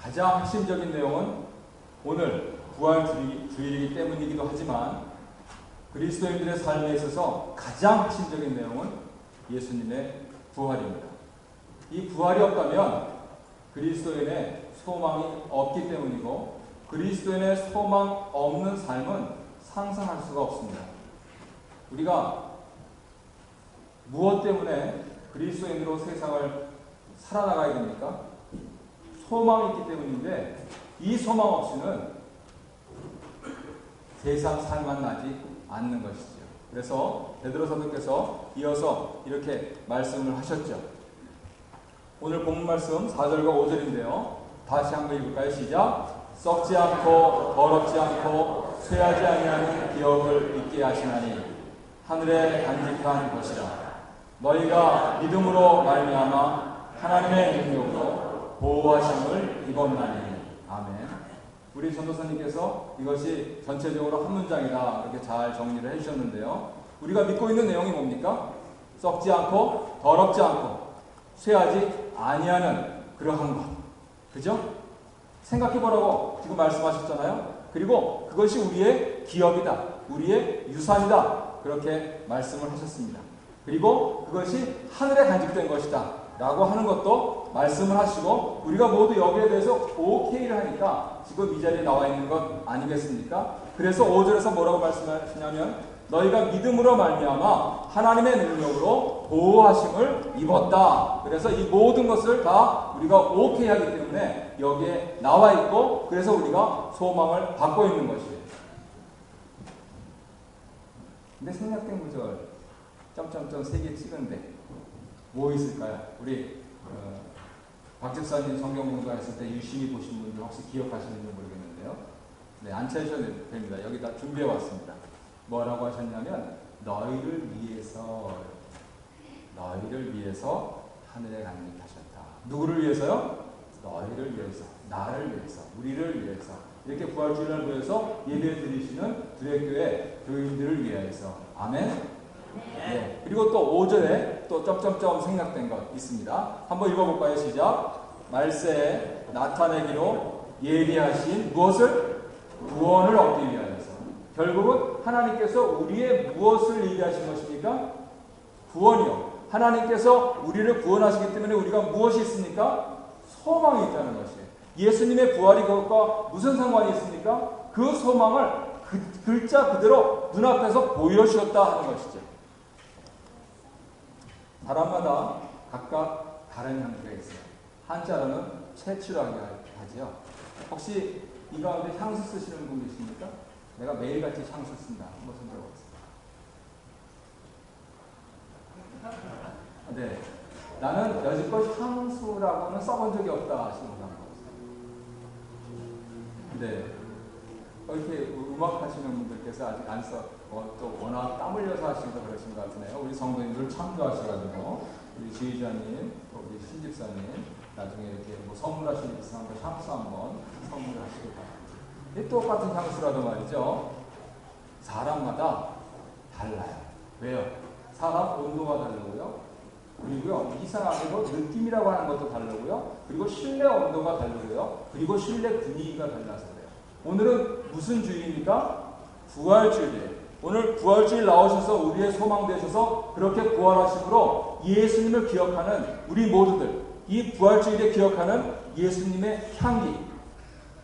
가장 핵심적인 내용은 오늘 부활 주일이기 때문이기도 하지만 그리스도인들의 삶에 있어서 가장 핵심적인 내용은 예수님의 부활입니다. 이 부활이 없다면 그리스도인의 소망이 없기 때문이고 그리스도인의 소망 없는 삶은 상상할 수가 없습니다. 우리가 무엇 때문에 그리스도인으로 세상을 살아나가야 됩니까? 소망이 있기 때문인데 이 소망 없이는 세상 살만 나지 않는 것이죠. 그래서 베드로 사도께서 이어서 이렇게 말씀을 하셨죠. 오늘 본문 말씀 4절과 5절인데요. 다시 한번 읽을까요? 시작. 썩지 않고 더럽지 않고 쇠하지 아니하는 기억을 있게 하시나니 하늘에 간직한 것이라 너희가 믿음으로 말미암아 하나님의 능력으로 보호하심을 입었나니 아멘. 우리 전도사님께서 이것이 전체적으로 한 문장이다 이렇게 잘 정리를 해주셨는데요. 우리가 믿고 있는 내용이 뭡니까? 썩지 않고 더럽지 않고 쇠하지 아니하는 그러한 것. 그죠? 생각해보라고 지금 말씀하셨잖아요. 그리고 그것이 우리의 기업이다. 우리의 유산이다. 그렇게 말씀을 하셨습니다. 그리고 그것이 하늘에 간직된 것이다. 라고 하는 것도 말씀을 하시고 우리가 모두 여기에 대해서 오케이를 하니까 지금 이 자리에 나와 있는 것 아니겠습니까? 그래서 5절에서 뭐라고 말씀하시냐면 너희가 믿음으로 말미암아 하나님의 능력으로 보호하심을 입었다. 그래서 이 모든 것을 다 우리가 오케이 하기 때문에 여기에 나와 있고 그래서 우리가 소망을 받고 있는 것이에요. 근데 생략된 구절 점점점 세개 찍은데 뭐 있을까요? 우리 어, 박 집사님 성경 공부했을 때 유심히 보신 분들 혹시 기억하시는지 모르겠는데요. 네, 안 찾으셔도 됩니다. 여기 다 준비해 왔습니다. 뭐라고 하셨냐면 너희를 위해서 너희를 위해서 하늘에 간직하셨다. 누구를 위해서요? 너희를 위해서, 나를 위해서, 우리를 위해서 이렇게 부활주일을 보여서 예배 드리시는 두레교회 교인들을 위해서 아멘. 네. 그리고 또 5절에 또 점점점 생략된 것 있습니다. 한번 읽어볼까요? 시작. 말세에 나타내기로 예비하신 무엇을? 구원을 얻기 위하여서. 결국은 하나님께서 우리의 무엇을 예비하신 것입니까? 구원이요. 하나님께서 우리를 구원하시기 때문에 우리가 무엇이 있습니까? 소망이 있다는 것이에요. 예수님의 부활이 그것과 무슨 상관이 있습니까? 그 소망을 그 글자 그대로 눈앞에서 보여주셨다 하는 것이죠. 사람마다 각각 다른 향기가 있어요. 한자로는 채취라고 하죠. 혹시 이 가운데 향수 쓰시는 분 계십니까? 내가 매일같이 향수 쓴다. 한번 손 들어보세요. 네. 나는 여지껏 향수라고는 써본 적이 없다 하시는 분 네. 이렇게 음악 하시는 분들께서 아직 안 써, 어, 또 워낙 땀 흘려서 하시니까 그러신 것 같으네요. 우리 성도님들 참조하셔가지고, 우리 지휘자님, 또 우리 신집사님, 나중에 이렇게 뭐 선물하시는 비슷한 거 향수 한번 선물을 하시기 바랍니다. 똑같은 향수라도 말이죠. 사람마다 달라요. 왜요? 사람 온도가 다르고요. 그리고요, 이상하게도 느낌이라고 하는 것도 다르고요. 그리고 실내 온도가 다르고요. 그리고 실내 분위기가 달라서 그래요. 오늘은 무슨 주일입니까? 부활주일이에요. 오늘 부활주일 나오셔서 우리의 소망 되셔서 그렇게 부활하심으로 예수님을 기억하는 우리 모두들, 이 부활주일에 기억하는 예수님의 향기,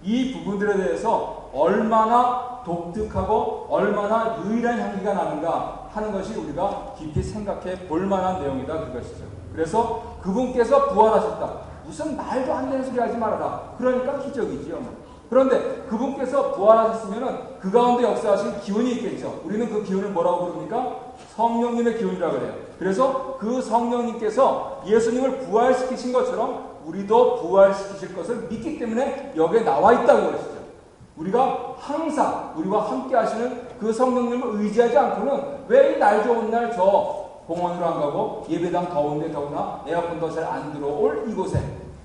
이 부분들에 대해서 얼마나 독특하고 얼마나 유일한 향기가 나는가 하는 것이 우리가 깊이 생각해 볼 만한 내용이다 그것이죠. 그래서 그분께서 부활하셨다. 무슨 말도 안 되는 소리 하지 말아라. 그러니까 기적이지요. 그런데 그분께서 부활하셨으면 그 가운데 역사하신 기운이 있겠죠. 우리는 그 기운을 뭐라고 부릅니까? 성령님의 기운이라고 그래요. 그래서 그 성령님께서 예수님을 부활시키신 것처럼 우리도 부활시키실 것을 믿기 때문에 여기에 나와 있다고 그러시죠. 우리가 항상 우리와 함께 하시는 그 성령님을 의지하지 않고는 왜이날 좋은 날 저 공원으로 안 가고 예배당 더운데 더구나 에어컨도 잘 안 들어올 이곳에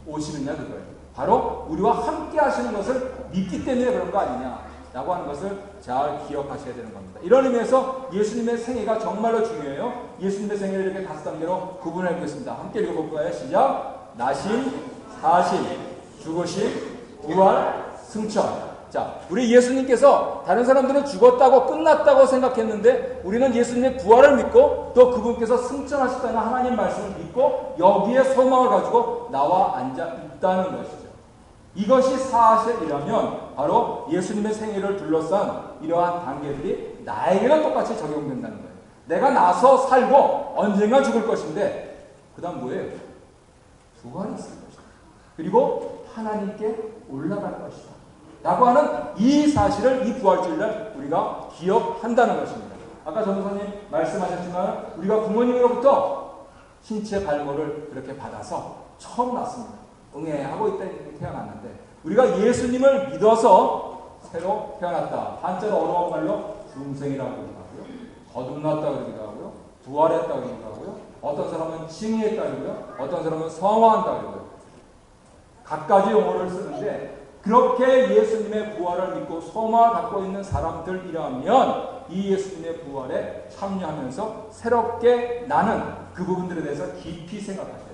오시느냐 그거예요. 바로 우리와 함께 하시는 것을 믿기 때문에 그런 거 아니냐 라고 하는 것을 잘 기억하셔야 되는 겁니다. 이런 의미에서 예수님의 생애가 정말로 중요해요. 예수님의 생애를 이렇게 다섯 단계로 구분해 보겠습니다. 함께 읽어볼까요? 시작. 나신, 사신, 죽으신, 부활, 승천. 자, 우리 예수님께서 다른 사람들은 죽었다고 끝났다고 생각했는데 우리는 예수님의 부활을 믿고 또 그분께서 승천하셨다는 하나님 말씀을 믿고 여기에 소망을 가지고 나와 앉아 있다는 것이죠. 이것이 사실이라면 바로 예수님의 생애를 둘러싼 이러한 단계들이 나에게는 똑같이 적용된다는 거예요. 내가 나서 살고 언젠가 죽을 것인데 그 다음 뭐예요? 부활이 있을 것이다. 그리고 하나님께 올라갈 것이다. 라고 하는 이 사실을 이 부활주일날 우리가 기억한다는 것입니다. 아까 전도사님 말씀하셨지만 우리가 부모님으로부터 신체 발모를 그렇게 받아서 처음 났습니다. 응애하고 있다 태어났는데 우리가 예수님을 믿어서 새로 태어났다. 한자로 어려운 말로 중생이라고 하기도 하고요. 거듭났다 그러기도 하고요. 부활했다 그러기도 하고요. 어떤 사람은 칭의했다 그러고요. 어떤 사람은 성화한다 그러고요. 각가지 용어를 쓰는데 그렇게 예수님의 부활을 믿고 소망을 갖고 있는 사람들이라면 이 예수님의 부활에 참여하면서 새롭게 나는 그 부분들에 대해서 깊이 돼요.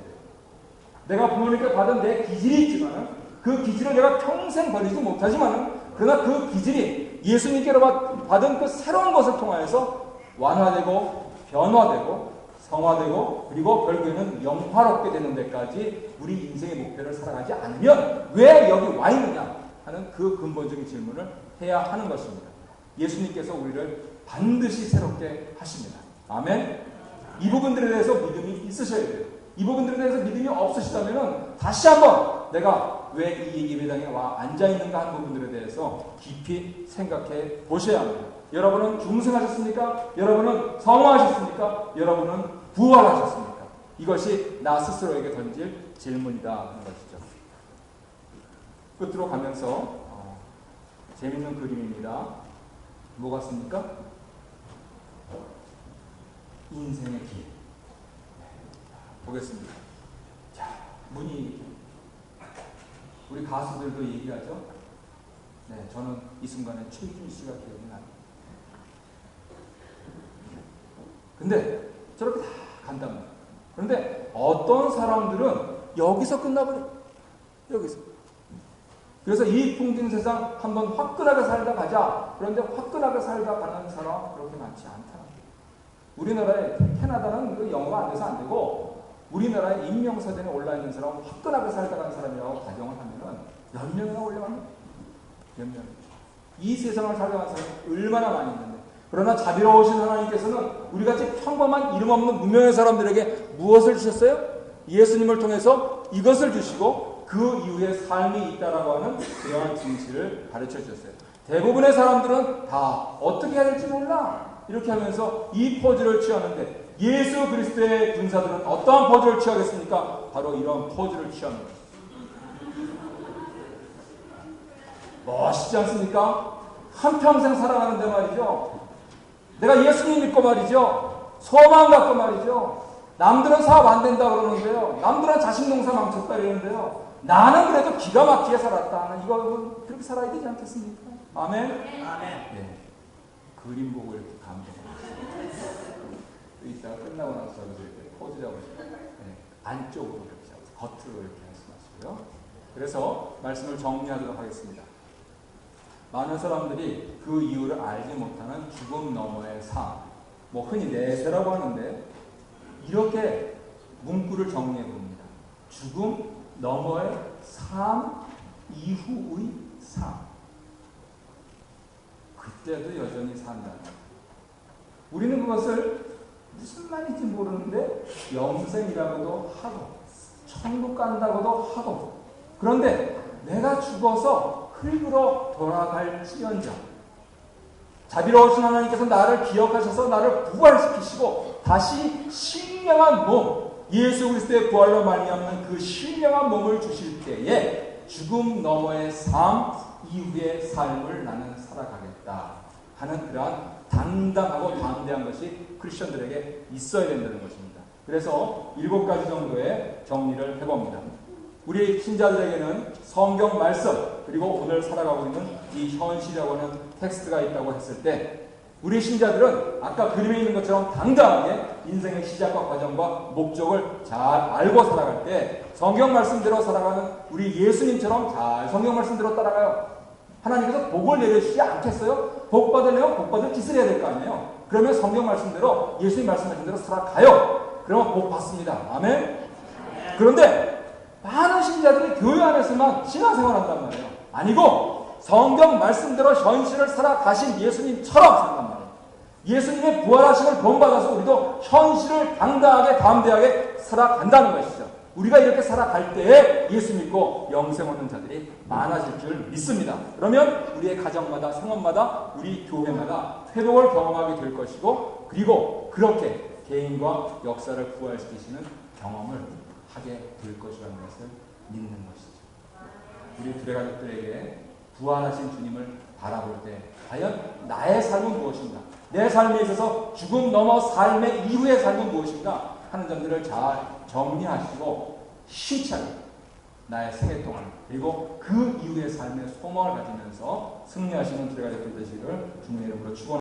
내가 부모님께 받은 내 기질이 있지만 그 기질을 내가 평생 버리지 못하지만 그러나 그 기질이 예수님께로 받은 그 새로운 것을 통하여서 완화되고 변화되고 성화되고 그리고 결국에는 영화롭게 되는 데까지 우리 인생의 목표를 살아가지 않으면 왜 여기 와 있느냐 하는 그 근본적인 질문을 해야 하는 것입니다. 예수님께서 우리를 반드시 새롭게 하십니다. 아멘. 이 부분들에 대해서 믿음이 있으셔야 돼요. 이 부분들에 대해서 믿음이 없으시다면 다시 한번 내가 왜 이 예배당에 와 앉아 있는가 하는 부분들에 대해서 깊이 생각해 보셔야 합니다. 여러분은 중생하셨습니까? 여러분은 성화하셨습니까? 여러분은 부활하셨습니까? 이것이 나 스스로에게 던질 질문이다 하는 것이죠. 끝으로 가면서 어, 재밌는 그림입니다. 뭐 같습니까? 인생의 길. 보겠습니다. 자, 문이 우리 가수들도 얘기하죠. 네, 저는 이 순간에 최준 씨가 기억이 납니다. 근데 저렇게 다 간단 말이에요. 그런데 어떤 사람들은 여기서 끝나버려. 여기서. 그래서 이 풍진 세상 한번 화끈하게 살다 가자. 그런데 화끈하게 살다 가는 사람 그렇게 많지 않다. 우리나라에 캐나다는 그 영어가 안 돼서 안 되고 우리나라에 임명사전에 올라 있는 사람은 화끈하게 살다 가는 사람이라고 가정을 하면은 몇 명이나 올라갑니까? 몇 명. 이 세상을 살아가는 사람이 얼마나 많이 있는데 그러나 자비로우신 하나님께서는 우리 같이 평범한 이름 없는 무명의 사람들에게 무엇을 주셨어요? 예수님을 통해서 이것을 주시고 그 이후에 삶이 있다라고 하는 그러한 진실을 가르쳐 주셨어요. 대부분의 사람들은 다 어떻게 해야 될지 몰라. 이렇게 하면서 이 포즈를 취하는데 예수 그리스도의 군사들은 어떠한 포즈를 취하겠습니까? 바로 이런 포즈를 취하는 거예요. 멋있지 않습니까? 한평생 살아가는데 말이죠. 내가 예수님 믿고 말이죠. 소망 갖고 말이죠. 남들은 사업 안 된다 그러는데요. 남들은 자식 농사 망쳤다 이러는데요. 나는 그래도 기가 막히게 살았다. 이거 그렇게 살아야 되지 않겠습니까? 아멘? 아멘. 네. 그림 보고 이렇게 감동했어요. 이따가 끝나고 나서 이렇게 포즈 잡으시고 네. 안쪽으로 이렇게 잡으세요. 겉으로 이렇게 말씀하시고요. 그래서 말씀을 정리하도록 하겠습니다. 많은 사람들이 그 이유를 알지 못하는 죽음 너머의 삶, 뭐 흔히 내세라고 하는데 이렇게 문구를 정리해 봅니다. 죽음 너머의 삶 이후의 삶. 그때도 여전히 산다. 우리는 그것을 무슨 말인지 모르는데 영생이라고도 하고 천국 간다고도 하고 그런데 내가 죽어서 흙으로 돌아갈지언정 자비로우신 하나님께서 나를 기억하셔서 나를 부활시키시고 다시 신령한 몸 예수 그리스도의 부활로 말미암는 그 신령한 몸을 주실 때에 죽음 너머의 삶 이후의 삶을 나는 살아가겠다 하는 그러한 당당하고 담대한 것이 크리스천들에게 있어야 된다는 것입니다. 그래서 일곱 가지 정도의 정리를 해봅니다. 우리 신자들에게는 성경 말씀 그리고 오늘 살아가고 있는 이 현실이라고 하는 텍스트가 있다고 했을 때 우리 신자들은 아까 그림에 있는 것처럼 당당하게 인생의 시작과 과정과 목적을 잘 알고 살아갈 때 성경 말씀대로 살아가는 우리 예수님처럼 잘 성경 말씀대로 따라가요. 하나님께서 복을 내려주시지 않겠어요? 복 받으려면 복 받을 짓을 해야 될 거 아니에요? 그러면 성경 말씀대로 예수님 말씀하신 대로 살아가요. 그러면 복 받습니다. 아멘? 그런데 많은 신자들이 교회 안에서만 신앙생활 한단 말이에요. 아니고 성경 말씀대로 현실을 살아가신 예수님처럼 산단 말이에요. 예수님의 부활하심을 본받아서 우리도 현실을 당당하게 담대하게 살아간다는 것이죠. 우리가 이렇게 살아갈 때에 예수 믿고 영생 얻는 자들이 많아질 줄 믿습니다. 그러면 우리의 가정마다 생업마다 우리 교회마다 회복을 경험하게 될 것이고 그리고 그렇게 개인과 역사를 부활시키시는 경험을 하게 될 것이라는 것을 믿는 것이죠. 우리 불의 가족들에게 부활하신 주님을 바라볼 때 과연 나의 삶은 무엇인가? 내 삶에 있어서 죽음 넘어 삶의 이후의 삶은 무엇인가? 하는 점들을 잘 정리하시고 힘차게 나의 생애 동안 그리고 그 이후의 삶의 소망을 가지면서 승리하시는 가족들 되시기를 주님의 이름으로 축원합니다.